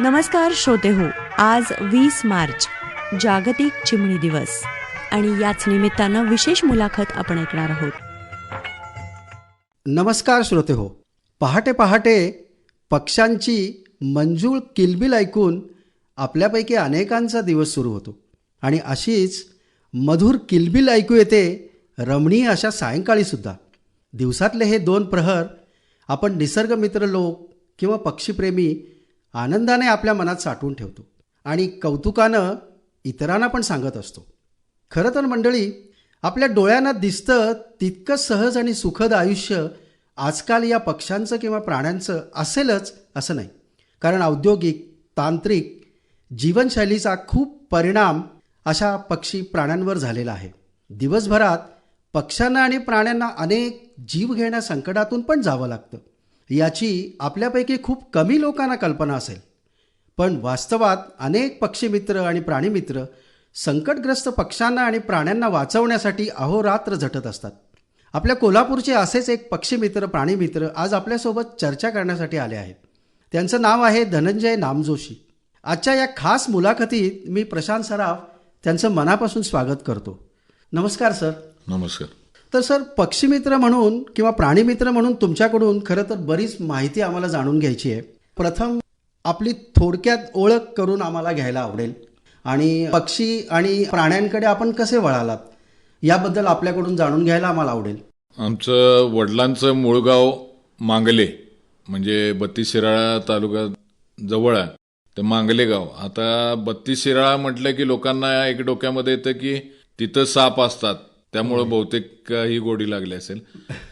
नमस्कार श्रोते हो आज वीस मार्च जागतिक चिमणी दिवस आणि याच निमित्तानं विशेष मुलाखत आपण ऐकणार आहोत. नमस्कार श्रोते हो पहाटे पहाटे पक्ष्यांची मंजूळ किलबिल ऐकून आपल्यापैकी अनेकांचा दिवस सुरू होतो. आणि अशीच मधुर किलबिल ऐकू येते रमणीय अशा सायंकाळीसुद्धा दिवसातले हे दोन प्रहर आपण निसर्गमित्र लोक किंवा पक्षीप्रेमी आनंदाने आपल्या मनात साठवून ठेवतो. आणि कौतुकानं इतरांना पण सांगत असतो. खरं तर मंडळी आपल्या डोळ्यांना दिसतं तितकं सहज आणि सुखद आयुष्य आजकाल या पक्ष्यांचं किंवा प्राण्यांचं असेलच असं नाही. कारण औद्योगिक तांत्रिक जीवनशैलीचा खूप परिणाम अशा पक्षी प्राण्यांवर झालेला आहे. दिवसभरात पक्ष्यांना आणि प्राण्यांना अनेक जीवघेण्या संकटातून पण जावं लागतं. याची आपल्यापैकी खूप कमी लोकांना कल्पना असेल. पण वास्तवात अनेक पक्षीमित्र आणि प्राणीमित्र संकटग्रस्त पक्ष्यांना आणि प्राण्यांना वाचवण्यासाठी अहोरात्र झटत असतात. आपल्या कोल्हापूरचे असेच एक पक्षीमित्र प्राणीमित्र आज आपल्यासोबत चर्चा करण्यासाठी आले आहेत. त्यांचं नाव आहे धनंजय नामजोशी. आजच्या या खास मुलाखतीत मी प्रशांत सराफ त्यांचं मनापासून स्वागत करतो. नमस्कार सर. नमस्कार. तर सर पक्षीमित्र म्हणून किंवा प्राणीमित्र म्हणून तुमच्याकडून खरं तर बरीच माहिती आम्हाला जाणून घ्यायची आहे. प्रथम आपली थोडक्यात ओळख करून आम्हाला घ्यायला आवडेल. आणि पक्षी आणि प्राण्यांकडे आपण कसे वळालात याबद्दल आपल्याकडून जाणून घ्यायला आम्हाला आवडेल. आमचं वडिलांचं मूळ गाव मांगले म्हणजे बत्तीस शिराळा तालुका जवळ आहे. ते मांगले गाव. आता बत्तीस शिराळा म्हटलं की लोकांना एक डोक्यामध्ये येतं की तिथं साप असतात. त्यामुळं बहुतेक ही गोडी लागली असेल.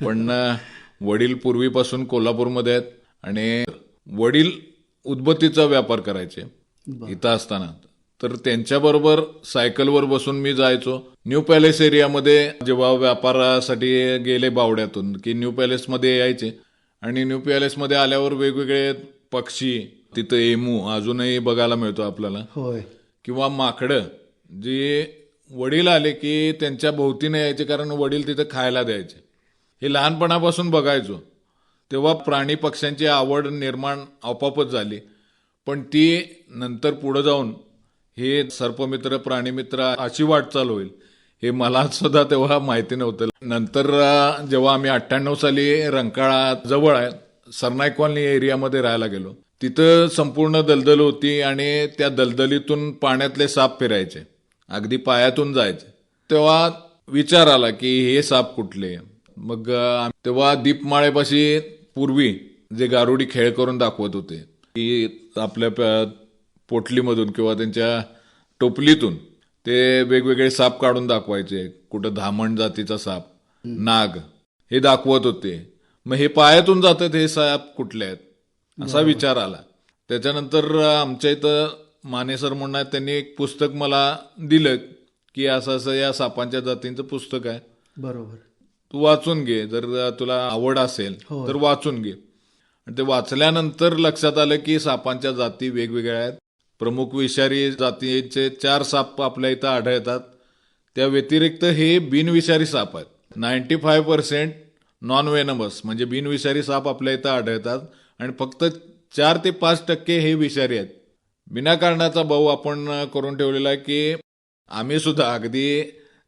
पण वडील पूर्वीपासून कोल्हापूरमध्ये आहेत आणि वडील उदबत्तीचा व्यापार करायचे इथं असताना. तर त्यांच्याबरोबर सायकलवर बसून मी जायचो. न्यू पॅलेस एरियामध्ये जेव्हा व्यापारासाठी गेले बावड्यातून की न्यू पॅलेसमध्ये यायचे. आणि न्यू पॅलेसमध्ये आल्यावर वेगवेगळे पक्षी तिथं एमू अजूनही बघायला मिळतो आपल्याला. होय. किंवा माकडं जे वडील आले की त्यांच्या भोवतीने यायचे कारण वडील तिथं खायला द्यायचे. हे लहानपणापासून बघायचो. तेव्हा प्राणी पक्ष्यांची आवड निर्माण आपोआपच झाली. पण ती नंतर पुढं जाऊन हे सर्पमित्र प्राणीमित्र अशी वाटचाल होईल हे मला सुद्धा तेव्हा माहिती नव्हतं. नंतर जेव्हा आम्ही अठ्ठ्याण्णव साली रंकाळा जवळ आहे सरनाईक कॉलनी एरियामध्ये राहायला गेलो. तिथं संपूर्ण दलदल होती आणि त्या दलदलीतून पाण्यातले साप फिरायचे. अगदी पायातून जायचे. तेव्हा विचार आला की हे साप कुठले? मग तेव्हा दीपमाळेपाशी पूर्वी जे गारुडी खेळ करून दाखवत होते की आपल्या पोटलीमधून किंवा त्यांच्या टोपलीतून ते वेगवेगळे साप काढून दाखवायचे. कुठं धामण जातीचा साप नाग हे दाखवत होते. मग हे पायातून जातात हे साप कुठले आहेत? असा विचार आला. त्याच्यानंतर आमच्या इथं मानेसर म्हणून आहेत त्यांनी एक पुस्तक मला दिलं की असं असं या सापांच्या जातींचं पुस्तक आहे. बरोबर. तू वाचून घे. जर तुला आवड असेल. तर वाचून घे. आणि ते वाचल्यानंतर लक्षात आलं की सापांच्या जाती वेगवेगळ्या आहेत. प्रमुख विषारी जातीचे चार साप आपल्या इथं आढळतात. त्या व्यतिरिक्त हे बिनविषारी साप आहेत. Ninety five percent non venomous म्हणजे बिनविषारी साप आपल्या इथं आढळतात. आणि फक्त चार ते पाच टक्के हे विषारी आहेत. विनाकारणाचा भाऊ आपण करून ठेवलेला आहे की आम्ही सुद्धा अगदी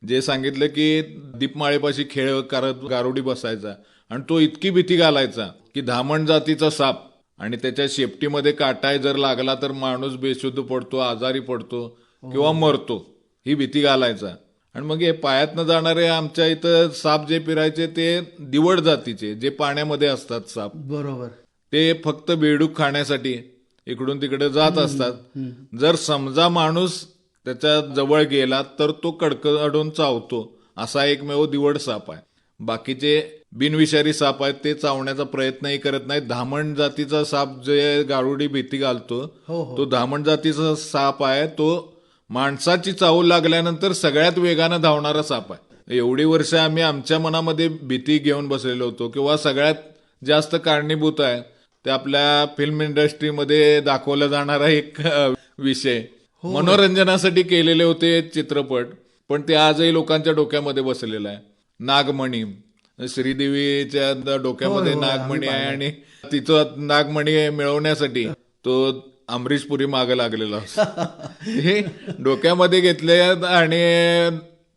जे सांगितलं की दीपमाळेपाशी खेळ करत गारुडी बसायचा आणि तो इतकी भीती घालायचा की धामण जातीचा साप आणि त्याच्या शेपटीमध्ये काटाय जर लागला तर माणूस बेशुद्ध पडतो आजारी पडतो किंवा मरतो ही भीती घालायचा. आणि मग हे पायातनं जाणारे आमच्या इथं साप जे फिरायचे ते दिवड जातीचे जे पाण्यामध्ये असतात साप. बरोबर. ते फक्त बेडूक खाण्यासाठी इकडून तिकडे जात असतात. जर समजा माणूस त्याच्याजवळ गेला तर तो कडकडून चावतो. असा एकमेव दिवड साप आहे. बाकीचे बिनविषारी साप आहेत ते चावण्याचा प्रयत्नही करत नाहीत. धामण जातीचा साप जे गारुडी भीती घालतो हो हो. तो धामण जातीचा साप आहे. तो माणसाची चावू लागल्यानंतर सगळ्यात वेगानं धावणारा साप आहे. एवढी वर्ष आम्ही आमच्या मनामध्ये भीती घेऊन बसलेलो होतो किंवा सगळ्यात जास्त कारणीभूत आहे. ते आपल्या फिल्म इंडस्ट्रीमध्ये दाखवला जाणारा एक विषय. मनोरंजनासाठी केलेले होते चित्रपट पण ते आजही लोकांच्या डोक्यामध्ये बसलेलं आहे. नागमणी. श्रीदेवीच्या डोक्यामध्ये नागमणी आहे आणि तिचं नागमणी मिळवण्यासाठी तो अमरीशपुरी मागे लागलेला हे डोक्यामध्ये घेतले आणि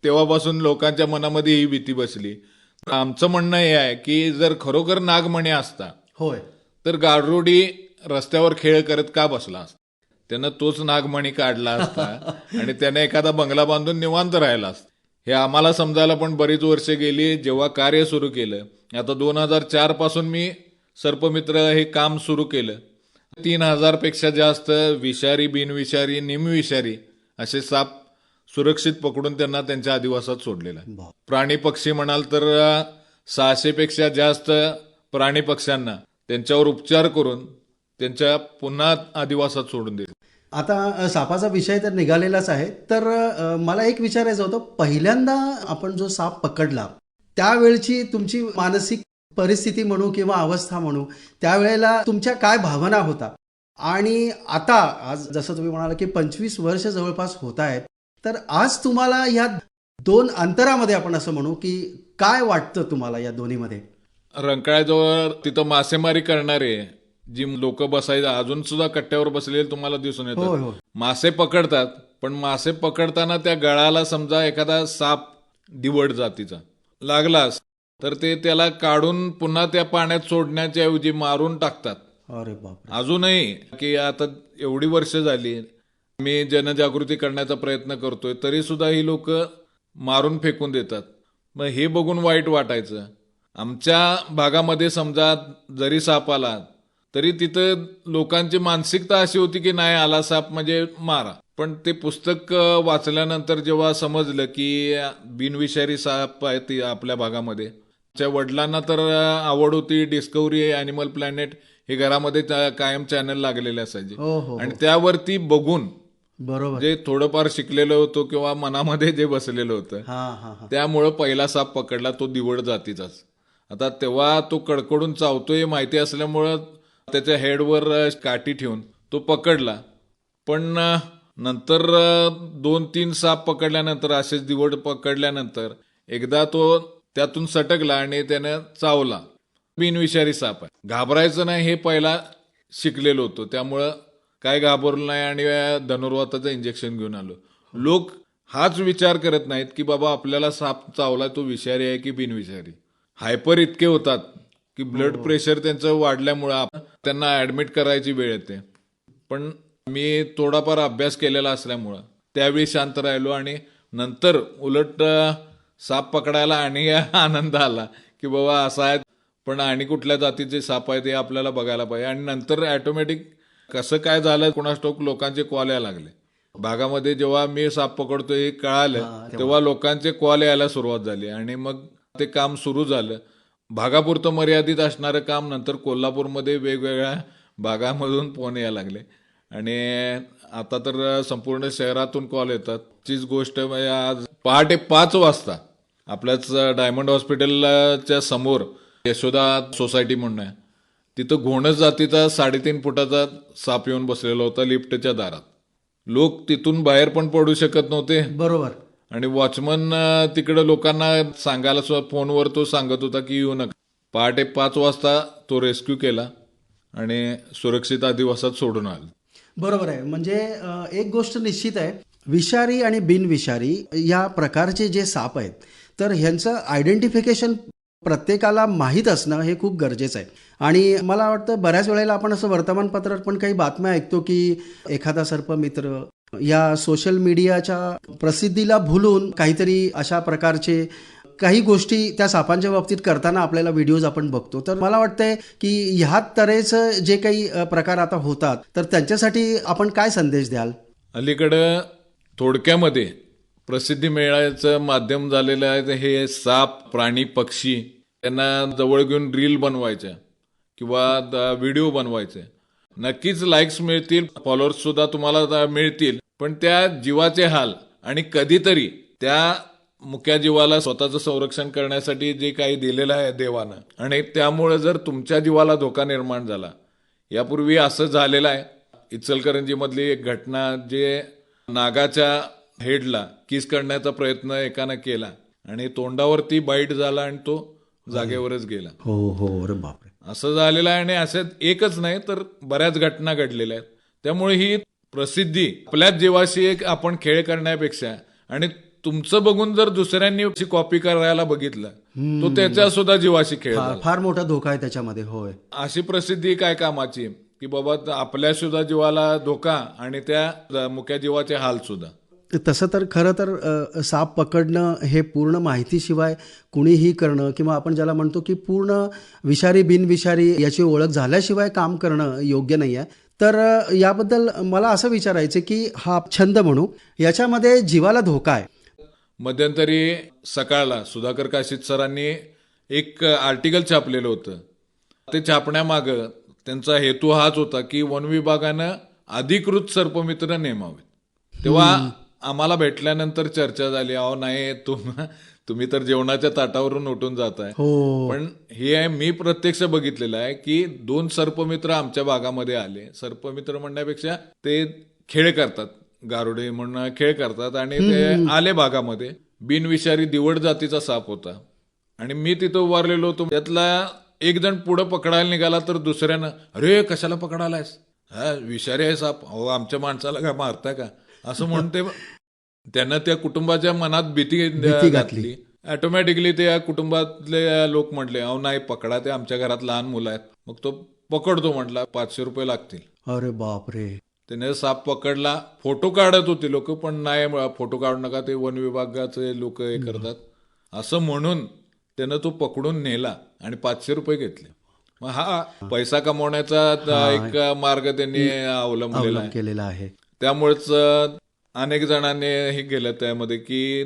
तेव्हापासून लोकांच्या मनामध्ये ही भीती बसली. आमचं म्हणणं हे आहे की जर खरोखर नागमणी असता होय. तर गारुडी रस्त्यावर खेळ करत का बसला असता? त्यानं तोच नागमणी काढला असता आणि त्याने एखादा बंगला बांधून निवांत राहिला असता. हे आम्हाला समजायला पण बरीच वर्ष गेली. जेव्हा कार्य सुरू केलं आता दोन हजार चारपासून मी सर्पमित्र हे काम सुरू केलं. तीन हजारपेक्षा जास्त विषारी बिनविषारी निमविषारी असे साप सुरक्षित पकडून त्यांना त्यांच्या आदिवासात सोडलेला. प्राणी पक्षी म्हणाल तर सहाशे पेक्षा जास्त प्राणी पक्ष्यांना त्यांच्यावर उपचार करून त्यांच्या पुन्हा आदिवासात सोडून दिले. आता सापाचा विषय तर निघालेलाच आहे. तर मला एक विचारायचं होतं पहिल्यांदा आपण जो साप पकडला त्यावेळची तुमची मानसिक परिस्थिती म्हणू किंवा अवस्था म्हणू त्यावेळेला तुमच्या काय भावना होता? आणि आता आज जसं तुम्ही म्हणाला की पंचवीस वर्ष जवळपास होत आहेत तर आज तुम्हाला या दोन अंतरामध्ये आपण असं म्हणू की काय वाटतं तुम्हाला या दोन्हीमध्ये? रंकाळ्याजवळ तिथं मासेमारी करणारे जी लोक बसायचे अजून सुद्धा कट्ट्यावर बसलेले तुम्हाला दिसून येतात. मासे पकडतात पण मासे पकडताना त्या गळाला समजा एखादा साप दिवड जातीचा लागलास तर ते त्याला काढून पुन्हा त्या पाण्यात सोडण्याच्या ऐवजी मारून टाकतात. अरे बाप अजूनही की आता एवढी वर्ष झाली मी जनजागृती करण्याचा प्रयत्न करतोय तरी सुद्धा ही लोक मारून फेकून देतात. मग हे बघून वाईट वाटायचं. आमच्या भागामध्ये समजा जरी साप आला तरी तिथं लोकांची मानसिकता अशी होती की नाही आला साप म्हणजे मारा. पण ते पुस्तक वाचल्यानंतर जेव्हा समजलं की बिनविषारी साप आहे ती आपल्या भागामध्ये त्या वडिलांना तर आवड होती डिस्कवरी अॅनिमल प्लॅनेट हे घरामध्ये कायम चॅनल लागलेले असायचे. हो हो आणि त्यावरती बघून बरोबर. जे थोडंफार शिकलेलं होतो किंवा मनामध्ये जे बसलेलं होतं हा हा हा. त्यामुळं पहिला साप पकडला तो दिवड जातीचाच. आता तेव्हा तो कडकडून चावतोय माहिती असल्यामुळं त्याच्या हेडवर काठी ठेवून तो पकडला. पण नंतर दोन तीन साप पकडल्यानंतर असेच दिवड पकडल्यानंतर एकदा तो त्यातून सटकला आणि त्याने चावला. बिनविषारी साप आहे. घाबरायचं नाही हे पहिला शिकलेलो होतो. त्यामुळं काय घाबरलो नाही आणि धनुर्वाताचं इंजेक्शन घेऊन आलो. लोक हाच विचार करत नाहीत की बाबा आपल्याला साप चावला तो विषारी आहे की बिनविषारी? हायपर इतके होतात की ब्लड प्रेशर त्यांचं वाढल्यामुळं त्यांना ऍडमिट करायची वेळ येते. पण मी थोडाफार अभ्यास केलेला असल्यामुळं त्यावेळी शांत राहिलो आणि नंतर उलट साप पकडायला आणि आनंद आला की बाबा असा आहे पण आणि कुठल्या जातीचे साप आहेत हे आपल्याला बघायला पाहिजे. आणि नंतर ऑटोमॅटिक कसं काय झालं कोणास ठाऊक लोकांचे कॉल यायला लागले. भागामध्ये जेव्हा मी साप पकडतो हे कळालं तेव्हा. लोकांचे कॉल यायला सुरुवात झाली आणि मग ते काम सुरू झालं. भागापुरतं मर्यादित असणारं काम नंतर कोल्हापूरमध्ये वेगवेगळ्या भागामधून फोन यायला लागले. आणि आता तर संपूर्ण शहरातून कॉल येतात. तीच गोष्ट म्हणजे आज पहाटे पाच वाजता आपल्याच डायमंड हॉस्पिटलच्या समोर यशोदा सोसायटी म्हणून आहे. तिथं घोणस जातीचा साडेतीन फुटाचा साप येऊन बसलेला होता लिफ्टच्या दारात. लोक तिथून बाहेर पण पडू शकत नव्हते. बरोबर. आणि वॉचमन तिकडे लोकांना सांगायला सुद्धा फोनवर तो सांगत होता की येऊ नका. पहाटे पाच वाजता तो रेस्क्यू केला आणि सुरक्षित अधिवासात सोडून आला. बरोबर आहे. म्हणजे एक गोष्ट निश्चित आहे. विषारी आणि बिनविषारी या प्रकारचे जे साप आहेत तर ह्यांचं आयडेंटिफिकेशन प्रत्येकाला माहीत असणं हे खूप गरजेचं आहे. आणि मला वाटतं बऱ्याच वेळेला आपण असं वर्तमानपत्रात पण काही बातम्या ऐकतो की एखादा सर्प मित्र या सोशल मीडियाच्या प्रसिद्धीला भुलून काहीतरी अशा प्रकारचे काही गोष्टी त्या सापांच्या बाबतीत करताना आपल्याला व्हिडिओज आपण बघतो. तर मला वाटतंय की ह्या तऱ्हेचं जे काही प्रकार आता होतात तर त्यांच्यासाठी आपण काय संदेश द्याल? अलीकडं थोडक्यामध्ये प्रसिद्धी मिळायचं माध्यम झालेलं आहे हे साप प्राणी पक्षी त्यांना जवळ घेऊन रील बनवायच्या किंवा व्हिडिओ बनवायचे. नक्कीच लाईक्स मिळतील फॉलोअर्स सुद्धा तुम्हाला मिळतील. पण त्या जीवाचे हाल आणि कधीतरी त्या मुक्या जीवाला स्वतःचं संरक्षण करण्यासाठी जे काही दिलेलं आहे देवानं आणि त्यामुळे जर तुमच्या जीवाला धोका निर्माण झाला यापूर्वी असं झालेलं आहे. इचलकरंजीमधली एक घटना जे नागाच्या हेडला किस करण्याचा प्रयत्न एकानं केला आणि तोंडावरती बाईट झाला आणि तो जागेवरच गेला. हो हो अरे बापरे. असं झालेलं आहे आणि असं एकच नाही तर बऱ्याच घटना घडलेल्या आहेत. त्यामुळे ही प्रसिद्धी. आपल्याच जीवाशी एक आपण खेळ करण्यापेक्षा आणि तुमचं बघून जर दुसऱ्यांनी कॉपी करायला बघितलं तो त्याच्या सुद्धा जीवाशी खेळ फार मोठा धोका आहे त्याच्यामध्ये होय. अशी प्रसिद्धी काय कामाची? की बाबा आपल्या सुद्धा जीवाला धोका आणि त्या मुक्या जीवाचे हाल सुद्धा. तसं तर खरं तर साप पकडणं हे पूर्ण माहितीशिवाय कुणीही करणं किंवा आपण ज्याला म्हणतो की पूर्ण विषारी बिनविषारी याची ओळख झाल्याशिवाय काम करणं योग्य नाही आहे तर याबद्दल मला असं विचारायचं की हा छंद म्हणू याच्यामध्ये जीवाला धोका आहे. मध्यंतरी सकाळला सुधाकर काशीत सरांनी एक आर्टिकल छापलेलं होतं. ते छापण्यामागं त्यांचा हेतू हाच होता की वन विभागानं अधिकृत सर्पमित्र नेमावेत. तेव्हा आम्हाला भेटल्यानंतर चर्चा झाली अहो नाही तुम तुम्ही तर जेवणाच्या ताटावरून उठून जाताय. हो. पण हे आहे मी प्रत्यक्ष बघितलेलं आहे की दोन सर्पमित्र आमच्या भागामध्ये आले. सर्पमित्र म्हणण्यापेक्षा ते खेळ करतात. गारुडे म्हणून खेळ करतात आणि ते आले भागामध्ये. बिनविषारी दिवड जातीचा साप होता. आणि मी तिथं उभारलेलो होतो. त्यातला एक जण पुढं पकडायला निघाला तर दुसऱ्यानं अरे कशाला पकडालायस? हा विषारी आहे साप. अहो आमच्या माणसाला काय मारताय का? असं म्हणते. त्यांना त्या कुटुंबाच्या मनात भीती घातली. ऑटोमॅटिकली त्या कुटुंबातले लोक म्हटले अहो नाही पकडा ते आमच्या घरात लहान मुलं आहेत. मग तो पकडतो म्हटला पाचशे रुपये लागतील. अरे बापरे. त्याने साप पकडला फोटो काढत होते लोक पण नाही फोटो काढू नका ते वन विभागाचे लोक हे करतात. असं म्हणून त्यानं तो पकडून नेला आणि पाचशे रुपये घेतले. मग हा पैसा कमवण्याचा त- एक मार्ग त्यांनी अवलंबलेला अवलंब केलेला आहे. त्यामुळेच अनेक जणांनी हे केलं त्यामध्ये की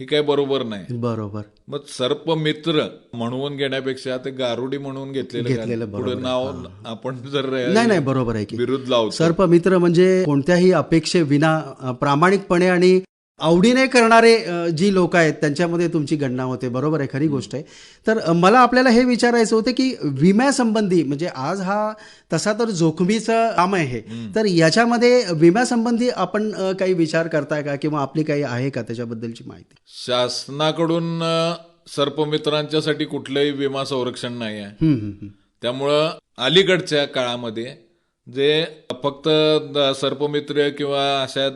हे काही बरोबर नाही. बरोबर. मग सर्प मित्र म्हणून घेण्यापेक्षा ते गारुडी म्हणून घेतलेलं? पुढे नाव आपण जर नाही नाही बरोबर आहे की. विरुद्ध लावतो. सर्पमित्र म्हणजे कोणत्याही अपेक्षेविना अ, प्रामाणिकपणे आणि आवडीने करणारे जी लोक आहेत त्यांच्यामध्ये तुमची गणना होते. बरोबर आहे खरी गोष्ट आहे. तर मला आपल्याला हे विचारायचं होतं की विम्यासंबंधी म्हणजे आज हा तसा तर जोखमीचं काम आहे. हे तर याच्यामध्ये विम्यासंबंधी आपण काही विचार करताय का किंवा आपली काही आहे का त्याच्याबद्दलची माहिती? शासनाकडून सर्पमित्रांच्यासाठी कुठलंही विमा संरक्षण नाही आहे. त्यामुळं अलीकडच्या काळामध्ये जे फक्त सर्पमित्र किंवा अशा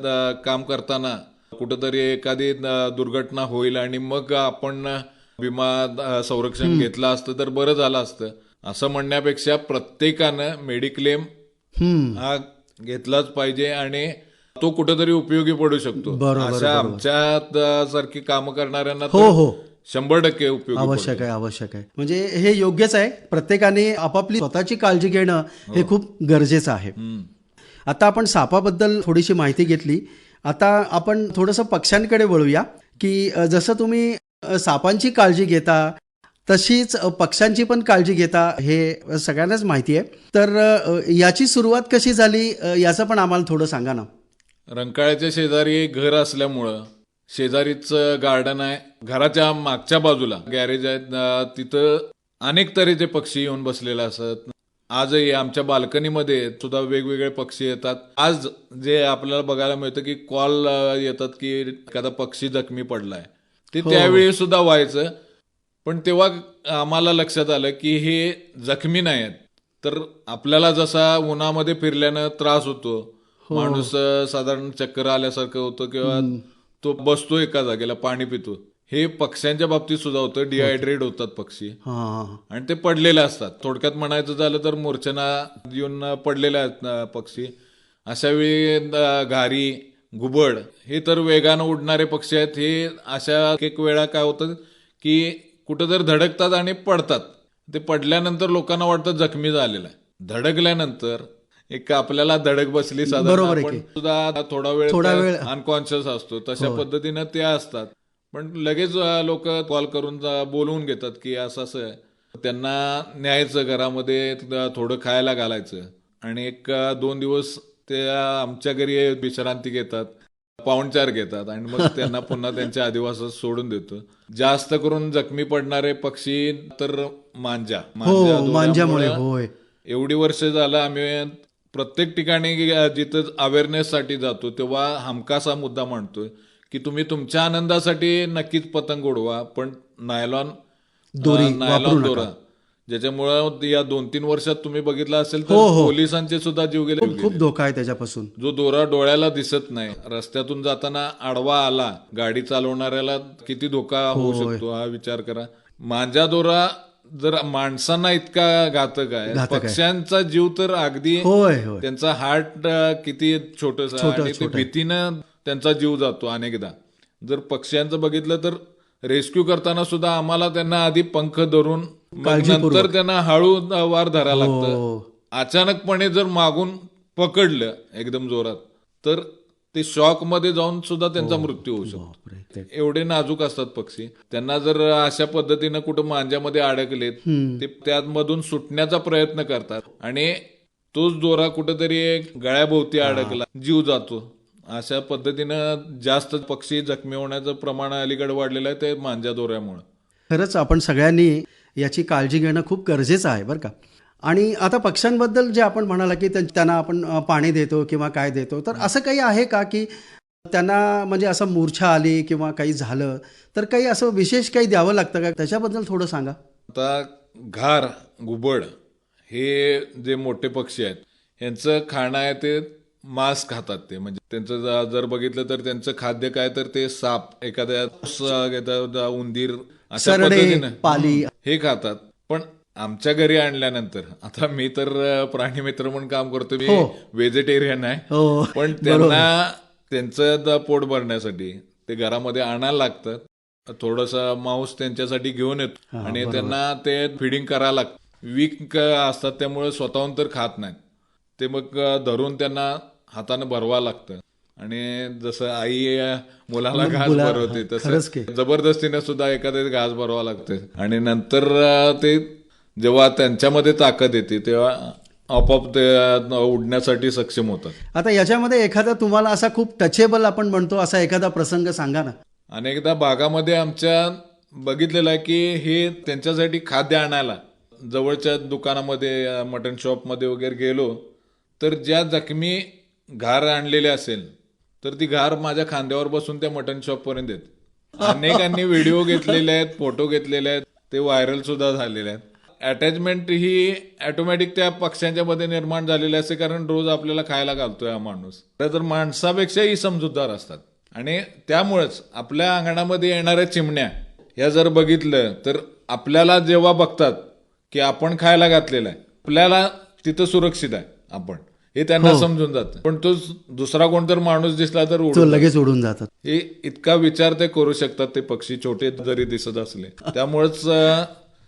काम करताना कुठंतरी एखादी दुर्घटना होईल आणि मग आपण विमा संरक्षण घेतलं असतं तर बरं झालं असतं. असं म्हणण्यापेक्षा प्रत्येकानं मेडिक्लेम. हा घेतलाच पाहिजे आणि तो कुठेतरी उपयोगी पडू शकतो. अशा आमच्या सारखी कामं करणाऱ्यांना हो हो. शंभर टक्के उपयोगी आवश्यक आहे आवश्यक आहे. म्हणजे हे योग्यच आहे. प्रत्येकाने आपापली स्वतःची काळजी घेणं हे खूप गरजेचं आहे. आता आपण सापाबद्दल थोडीशी माहिती घेतली. आता आपण थोडंसं पक्ष्यांकडे वळूया की जसं तुम्ही सापांची काळजी घेता तशीच पक्ष्यांची पण काळजी घेता हे सगळ्यांनाच माहिती आहे. तर याची सुरुवात कशी झाली याचं पण आम्हाला थोडं सांगा ना. रंकाळ्याच्या शेजारी एक घर असल्यामुळं शेजारीच गार्डन आहे. घराच्या मागच्या बाजूला गॅरेज आहे. तिथं अनेक तऱ्हेचे पक्षी येऊन बसलेले असत. आजही आमच्या बाल्कनीमध्ये सुद्धा वेगवेगळे पक्षी येतात. आज जे आपल्याला बघायला मिळतं की कॉल येतात की एखादा पक्षी जखमी पडलाय. ते त्यावेळी सुद्धा व्हायचं. पण तेव्हा आम्हाला लक्षात आलं की हे जखमी नाही आहेत तर आपल्याला जसा उन्हामध्ये फिरल्यानं त्रास होतो माणूस अं, साधारण चक्कर आल्यासारखं होतं किंवा तो बसतो एका जागेला पाणी पितो. हे पक्ष्यांच्या बाबतीत सुद्धा होतं. डिहायड्रेट होतात पक्षी. आणि ते पडलेले असतात. थोडक्यात म्हणायचं झालं तर मूर्छना येऊन पडलेले आहेत पक्षी. अशा वेळी घारी घुबड हे तर वेगानं उडणारे पक्षी आहेत. हे अशा एक वेळा काय होतं की कुठं तर धडकतात आणि पडतात. ते पडल्यानंतर लोकांना वाटतं जखमी झालेला आहे. धडकल्यानंतर एक आपल्याला धडक बसली साधारण सुद्धा थोडा वेळ थोडा वेळ- अनकॉन्शियस असतो. तशा पद्धतीनं ते असतात. पण लगेच लोक कॉल करून बोलवून घेतात की असं असं आहे. त्यांना न्यायचं घरामध्ये थोडं खायला घालायचं. आणि एक दोन दिवस ते आमच्या घरी विश्रांती घेतात पाहुणचार घेतात आणि मग त्यांना पुन्हा त्यांच्या आदिवासात सोडून देतो. जास्त करून जखमी पडणारे पक्षी तर मांजा. हो दोऱ्यामुळं होय. एवढी वर्ष झालं आम्ही प्रत्येक ठिकाणी जिथं अवेअरनेससाठी जातो तेव्हा हमखास हा मुद्दा मांडतोय. की तुम्ही तुमच्या आनंदासाठी नक्कीच पतंग उडवा पण नायलॉन दोरी नायलॉन दोरा. ज्याच्यामुळं या दोन तीन वर्षात तुम्ही बघितलं असेल हो, तर हो. पोलिसांचे सुद्धा जीव गेले खूप खूप धोका आहे त्याच्यापासून. जो दोरा डोळ्याला दिसत नाही रस्त्यातून जाताना आडवा आला गाडी चालवणाऱ्याला किती धोका होऊ शकतो हा विचार करा. मांजा दोरा जर माणसांना इतका घातक आहे घातक आहे. पक्ष्यांचा जीव तर अगदी होय होय. त्यांचा हार्ट किती छोटस आणि ते भीतीनं त्यांचा जीव जातो अनेकदा. जर पक्ष्यांचं बघितलं तर रेस्क्यू करताना सुद्धा आम्हाला त्यांना आधी पंख धरून नंतर त्यांना हळू वार लागतं हो. अचानकपणे जर मागून पकडलं एकदम जोरात तर ते शॉकमध्ये जाऊन सुद्धा त्यांचा मृत्यू होऊ शकतो. एवढे नाजूक असतात पक्षी. त्यांना जर अशा पद्धतीनं कुठं मांज्यामध्ये अडकलेत ते त्यामधून सुटण्याचा प्रयत्न करतात. आणि तोच दोरा कुठेतरी गळ्याभोवती अडकला जीव जातो. अशा पद्धतीनं जास्त पक्षी जखमी होण्याचं प्रमाण अलीकडे वाढलेलं आहे ते मांजा दोऱ्यामुळे. खरंच आपण सगळ्यांनी याची काळजी घेणं खूप गरजेचं आहे बरं का? आणि आता पक्ष्यांबद्दल जे आपण म्हणाला की त्यां- त्यांना आपण पाणी देतो किंवा काय देतो तर असं काही आहे का की त्यांना म्हणजे असं मूर्छा आली किंवा काही झालं तर काही असं विशेष काही द्यावं लागतं का? त्याच्याबद्दल थोडं सांगा. आता घार घुबड हे जे मोठे पक्षी आहेत यांचं खाणं आहे ते मांस खातात ते. म्हणजे त्यांचं जर बघितलं तर त्यांचं खाद्य काय तर ते साप एखाद्या उंदीर अशा पद्धतीनं पाली. हे खातात. पण आमच्या घरी आणल्यानंतर आता मी तर प्राणी मित्र म्हणून काम करतो. मी व्हेजिटेरियन आहे. हो. पण त्यांना त्यांचं पोट भरण्यासाठी ते घरामध्ये आणायला लागतं. थोडस मांस त्यांच्यासाठी घेऊन येतो. आणि त्यांना ते फिडिंग करायला लागतं. वीक असतात त्यामुळे स्वतःहून तर खात नाहीत. ते मग धरून त्यांना हातानं भरवा लागतं. आणि जसं आई मुलाला घास भरवते. तसं जबरदस्तीने सुद्धा एखाद्या घास भरवा लागते. आणि नंतर ते जेव्हा त्यांच्यामध्ये ताकद येते तेव्हा आपोआप ते उडण्यासाठी सक्षम होतात. आता याच्यामध्ये एखादा तुम्हाला असा खूप टचेबल आपण म्हणतो असा एखादा प्रसंग सांगा ना. अनेकदा भागामध्ये आमच्या बघितलेलं आहे की हे त्यांच्यासाठी खाद्य आणायला जवळच्या दुकानामध्ये अ, मटण शॉपमध्ये वगैरे गेलो तर ज्या जखमी घार आणलेले असेल तर ती घार माझ्या खांद्यावर बसून त्या मटन शॉप पर्यंत येत. अनेकांनी व्हिडिओ घेतलेले आहेत फोटो घेतलेले आहेत ते व्हायरल सुद्धा झालेले आहेत. अटॅचमेंट ही ऑटोमॅटिक त्या पक्ष्यांच्या मध्ये निर्माण झालेली असते कारण रोज आपल्याला खायला घालतोय हा माणूस. तर माणसापेक्षाही समजूतदार असतात. आणि त्यामुळेच आपल्या अंगणामध्ये येणाऱ्या चिमण्या या जर बघितलं तर आपल्याला जेव्हा बघतात की आपण खायला घातलेलं आहे आपल्याला तिथं सुरक्षित आहे आपण. हे त्यांना समजून जातं. पण तो दुसरा कोणतर माणूस दिसला तर तो लगेच उडून जातात. हे इतका विचार ते करू शकतात ते पक्षी छोटे जरी दिसत असले. त्यामुळेच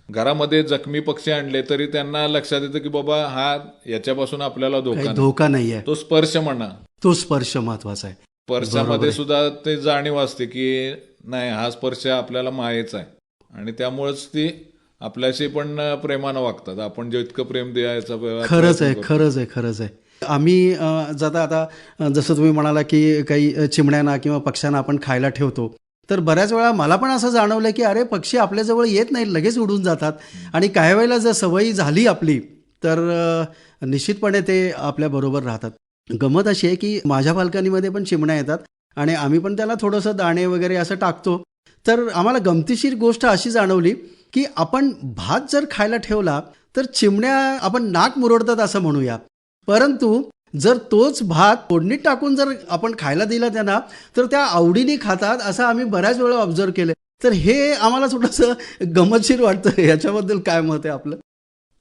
घरामध्ये जखमी पक्षी आणले तरी त्यांना लक्षात येतं की बाबा हा याच्यापासून आपल्याला धोका. धोका नाहीये. तो स्पर्श म्हणा. तो स्पर्श महत्त्वाचा आहे. स्पर्शामध्ये सुद्धा ते जाणीव असते की नाही हा स्पर्श आपल्याला मायेचा आहे. आणि त्यामुळेच ती आपल्याशी पण प्रेमानं वागतात. आपण जे इतकं प्रेम द्यायचा खरंच आहे खरंच आहे खरंच आहे. आम्ही जाता आता जसं तुम्ही म्हणाला की काही चिमण्यांना किंवा पक्ष्यांना आपण खायला ठेवतो तर बऱ्याच वेळा मला पण असं जाणवलं की अरे पक्षी आपल्याजवळ येत नाही लगेच उडून जातात. आणि काही वेळेला जर सवयी झाली आपली तर निश्चितपणे ते आपल्याबरोबर राहतात. गमत अशी आहे की माझ्या बाल्कनीमध्ये पण चिमण्या येतात आणि आम्ही पण त्याला थोडंसं दाणे वगैरे असं टाकतो. तर आम्हाला गमतीशीर गोष्ट अशी जाणवली की आपण भात जर खायला ठेवला तर चिमण्या आपण नाक मुरडतात असं म्हणूया. परंतु जर तोच भात फोडणीत टाकून जर आपण खायला दिला त्यांना तर त्या आवडीने खातात असं आम्ही बऱ्याच वेळा ऑब्झर्व केलं तर हे आम्हाला थोडंसं गमतशीर वाटतं. याच्याबद्दल काय मत आहे आपलं?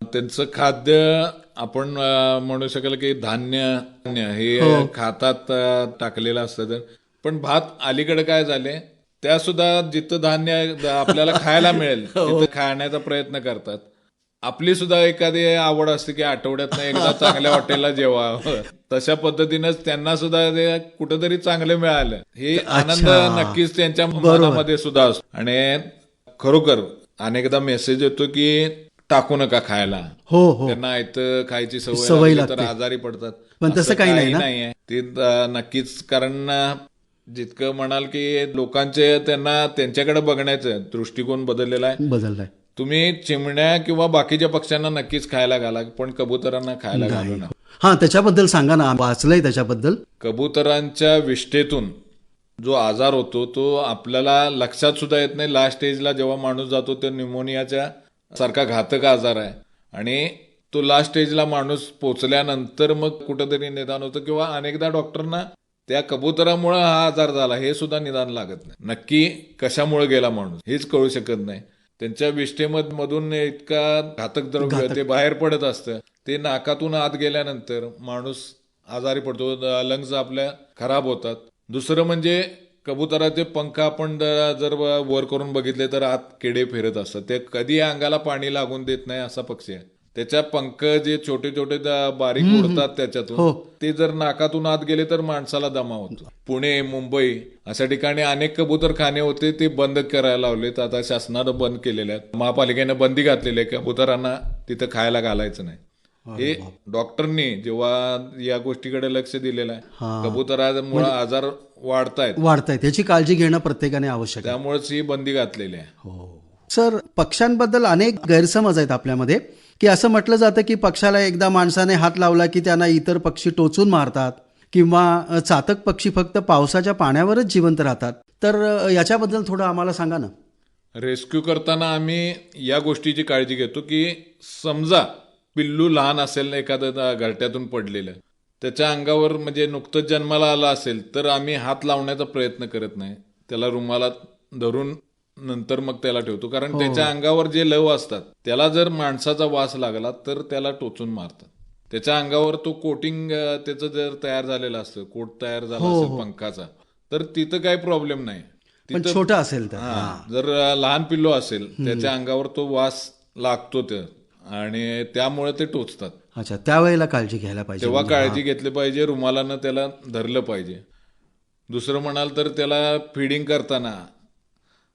त्यांचं खाद्य आपण म्हणू शकेल की धान्य धान्य हे हो. खातात टाकलेलं असतं तर. पण भात अलीकडे काय झाले? त्या सुद्धा जिथं धान्य आपल्याला खायला मिळेल हो. तिथं खाण्याचा प्रयत्न करतात. आपली सुद्धा एखादी आवड असते की आठवड्यात एकदा चांगल्या हॉटेलला जेवा. तशा पद्धतीनंच त्यांना सुद्धा ते कुठंतरी चांगले मिळालं. हे आनंद नक्कीच त्यांच्या मनामध्ये सुद्धा असतो. आणि खरोखर अनेकदा मेसेज येतो की टाकू नका खायला. हो हो. त्यांना इथं खायची सवय तर. आजारी पडतात. पण तसं काही नाही ते नक्कीच कारण जितकं म्हणाल की लोकांचे त्यांना त्यांच्याकडे बघण्याचं दृष्टिकोन बदललेला आहे. बदललाय. तुम्ही चिमण्या किंवा बाकीच्या पक्ष्यांना नक्कीच खायला घाला पण कबुतरांना खायला घालू नका. हां त्याच्याबद्दल सांगा ना. वाचलंय त्याच्याबद्दल. कबुतरांच्या विष्ठेतून जो आजार होतो तो आपल्याला लक्षात सुद्धा येत नाही. लास्ट स्टेजला जेव्हा माणूस जातो तो न्यूमोनियाच्या सारखा घातक आजार आहे. आणि तो लास्ट स्टेजला माणूस पोचल्यानंतर मग कुठंतरी निदान होतं किंवा अनेकदा डॉक्टरना त्या कबुतरामुळे हा आजार झाला हे सुद्धा निदान लागत नाही. नक्की कशामुळे गेला माणूस हेच कळू शकत नाही. त्यांच्या विष्ठेमधून इतका घातक द्रव्य ते बाहेर पडत असतं. ते नाकातून आत गेल्यानंतर माणूस आजारी पडतो लंग्स आपल्या खराब होतात. दुसरं म्हणजे कबुतराचे पंख आपण जर वर करून बघितले तर आत किडे फिरत असतात. ते कधी अंगाला पाणी लागून देत नाही असा पक्षी आहे. त्याच्या पंख जे छोटे छोटे बारीक उडतात त्याच्यातून. ते जर नाकातून आत गेले तर माणसाला दमा होतो. पुणे मुंबई अशा ठिकाणी अनेक कबूतर खाणे होते ते बंद करायला लावलेत. आता शासनानं बंद केलेले आहेत. महापालिकेनं बंदी घातलेली आहे. कबुतरांना तिथं खायला घालायचं नाही. हे डॉक्टरनी जेव्हा या गोष्टीकडे लक्ष दिलेलं आहे कबुतरामुळे आजार वाढतायत. वाढताय त्याची काळजी घेणं प्रत्येकाने आवश्यक त्यामुळेच ही बंदी घातलेली आहे. हो. सर पक्ष्यांबद्दल अनेक गैरसमज आहेत आपल्यामध्ये. की असं म्हटलं जातं की पक्षाला एकदा माणसाने हात लावला की त्यांना इतर पक्षी टोचून मारतात किंवा चातक पक्षी फक्त पावसाच्या पाण्यावरच जिवंत राहतात. तर याच्याबद्दल थोडं आम्हाला सांगा ना. रेस्क्यू करताना आम्ही या गोष्टीची काळजी घेतो की समजा पिल्लू लहान असेल एखादं घरट्यातून पडलेलं त्याच्या अंगावर म्हणजे नुकतंच जन्माला आला असेल तर आम्ही हात लावण्याचा प्रयत्न करत नाही. त्याला रुमालात धरून नंतर मग त्याला ठेवतो. कारण त्याच्या अंगावर जे लव असतात त्याला जर माणसाचा वास लागला तर त्याला टोचून मारतात. त्याच्या अंगावर तो कोटिंग त्याचं जर तयार झालेलं असतं कोट तयार झाला असेल पंखाचा तर तिथं काही प्रॉब्लेम नाही. छोटं असेल तर हा. जर लहान पिल्लो असेल त्याच्या अंगावर तो वास लागतो ते आणि त्यामुळे ते टोचतात. अच्छा त्यावेळेला काळजी घ्यायला पाहिजे तेव्हा काळजी घेतली पाहिजे रुमालानं त्याला धरलं पाहिजे. दुसरं म्हणाल तर त्याला फिडिंग करताना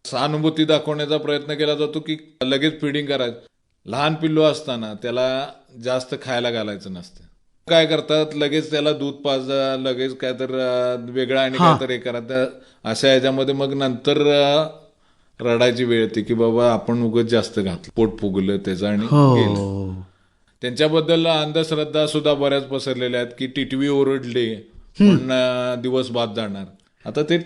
सहानुभूती दाखवण्याचा प्रयत्न केला जातो की लगेच फिडिंग करायचं. लहान पिल्लू असताना त्याला जास्त खायला घालायचं नसतं. काय करतात लगेच त्याला दूध पाज लगेच काय तर वेगळं आणि काय तर हे करा त्या- अशा ह्याच्यामध्ये मग नंतर रडायची वेळ येते की बाबा आपण उगत जास्त घातलं. पोट फुगलं त्याचं आणि गेलं. हो त्यांच्याबद्दल अंधश्रद्धा सुद्धा बऱ्याच पसरलेल्या आहेत की टिटवी ओरडले पण दिवस बाद जाणार. आता ते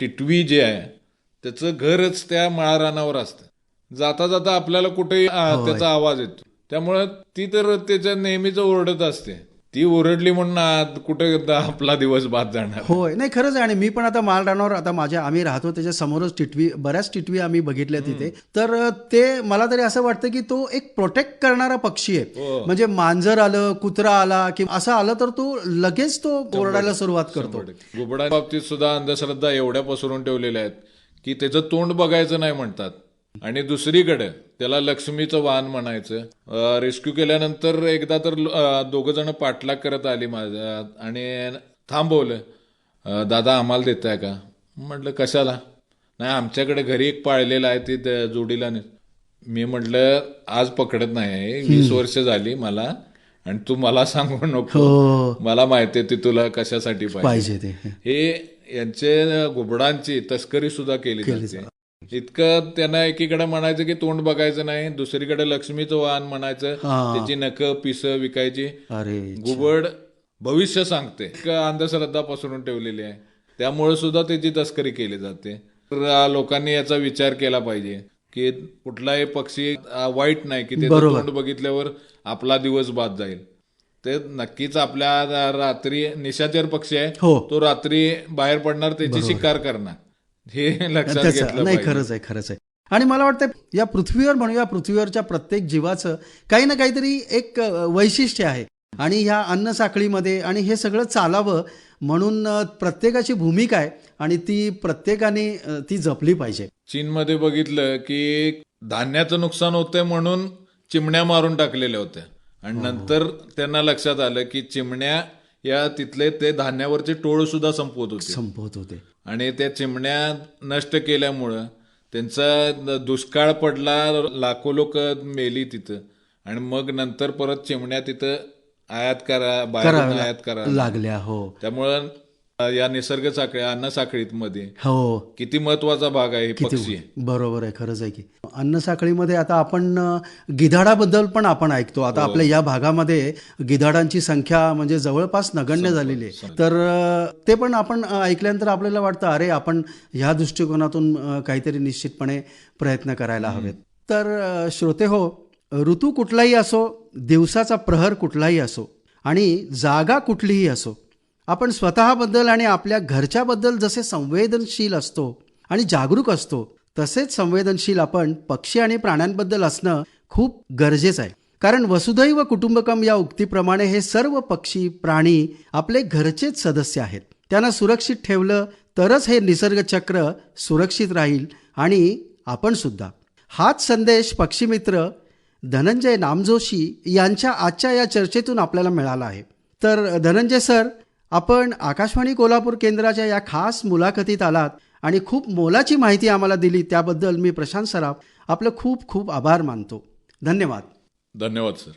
टिटवी जे आहे त्याचं घरच त्या माळरानावर असतं. जाता जाता आपल्याला कुठे त्याचा आवाज येतो. त्यामुळं ती तर त्याच्या नेहमीच ओरडत असते. ती ओरडली म्हणून कुठे आपला दिवस बाद जाणार? होय. नाही खरंच आहे. आणि मी पण आता मालरानावर आता माझ्या आम्ही राहतो त्याच्या समोरच टिटवी बऱ्याच टिटवी आम्ही बघितल्या तिथे. तर ते मला तरी असं वाटतं की तो एक प्रोटेक्ट करणारा पक्षी आहे. म्हणजे मांजर आलं कुत्रा आला किंवा असं आलं तर तो लगेच तो ओरडायला सुरुवात करतो. घुबडा बाबतीत सुद्धा अंधश्रद्धा एवढ्या पसरून ठेवलेल्या आहेत. की त्याचं तोंड बघायचं नाही म्हणतात. आणि दुसरीकडे त्याला लक्ष्मीचं वाहन म्हणायचं. रेस्क्यू केल्यानंतर एकदा तर दोघ जण पाठलाग करत आली माझ्या आणि थांबवलं. दादा आम्हाला देताय का? म्हटलं कशाला? नाही आमच्याकडे घरी एक पाळलेलं आहे ते त्या जोडीला ने- मी म्हटलं आज पकडत नाही वीस वर्ष झाली मला आणि तू मला सांगू नको. हो. मला माहिती आहे ती तुला कशासाठी पाहिजे. हे यांचे घुबडांची तस्करी सुद्धा केली जाते. इतकं त्यांना एकीकडे म्हणायचं की तोंड बघायचं नाही दुसरीकडे लक्ष्मीचं वाहन म्हणायचं. त्याची नख पिस विकायची. घुबड भविष्य सांगते. अंधश्रद्धा पसरून ठेवलेली आहे. त्यामुळे सुद्धा त्याची तस्करी केली जाते. तर लोकांनी याचा विचार केला पाहिजे की कुठलाही पक्षी वाईट नाही की त्याचं तोंड बघितल्यावर आपला दिवस बाद जाईल. ते नक्कीच आपल्या रात्री निशाचर पक्षी आहे. हो. तो रात्री बाहेर पडणार त्याची शिकार करणार. हे लक्षात घेतलं नाही खरंच आहे खरंच आहे. आणि मला वाटतं या पृथ्वीवर म्हणूया पृथ्वीवरच्या प्रत्येक जीवाचं काही ना काहीतरी एक वैशिष्ट्य आहे. आणि ह्या अन्न साखळीमध्ये आणि हे सगळं चालावं म्हणून प्रत्येकाची भूमिका आहे आणि ती प्रत्येकाने ती जपली पाहिजे. चीनमध्ये बघितलं की धान्याचं नुकसान होतंय म्हणून चिमण्या मारून टाकलेल्या होत्या. आणि नंतर त्यांना लक्षात आलं की चिमण्या या तिथले ते धान्यावरचे टोळ सुद्धा संपवत होते. संपवत होते. आणि त्या चिमण्या नष्ट केल्यामुळं त्यांचा दुष्काळ पडला लाखो लोक मेली तिथं. आणि मग नंतर परत चिमण्या तिथं आयात करा बाहेरून आयात करा. लागल्या हो. त्यामुळं या निसर्ग साखळी अन्न साखळीत मध्ये हो. किती महत्त्वाचा भाग आहे हे पक्षी? बरोबर आहे खरंच आहे की. अन्न साखळीमध्ये आता आपण गिधाडाबद्दल पण आपण ऐकतो. आता आपल्या या भागामध्ये गिधाडांची संख्या म्हणजे जवळपास नगण्य झालेली आहे. तर ते पण आपण ऐकल्यानंतर आपल्याला वाटतं अरे आपण ह्या दृष्टिकोनातून काहीतरी निश्चितपणे प्रयत्न करायला हवेत. तर श्रोते हो ऋतू कुठलाही असो दिवसाचा प्रहर कुठलाही असो आणि जागा कुठलीही असो आपण स्वतःबद्दल आणि आपल्या घरच्याबद्दल जसे संवेदनशील असतो आणि जागरूक असतो तसेच संवेदनशील आपण पक्षी आणि प्राण्यांबद्दल असणं खूप गरजेचं आहे. कारण वसुधैव कुटुंबकम या उक्तीप्रमाणे हे सर्व पक्षी प्राणी आपले घरचेच सदस्य आहेत. त्यांना सुरक्षित ठेवलं तरच हे निसर्गचक्र सुरक्षित राहील आणि आपण सुद्धा. हाच संदेश पक्षीमित्र धनंजय नामजोशी यांच्या आजच्या या चर्चेतून आपल्याला मिळाला आहे. तर धनंजय सर आपण आकाशवाणी कोल्हापूर केंद्राच्या या खास मुलाखतीत आलात आणि खूप मोलाची माहिती आम्हाला दिली त्याबद्दल मी प्रशांत सराफ आपलं खूप खूप आभार मानतो. धन्यवाद. धन्यवाद सर.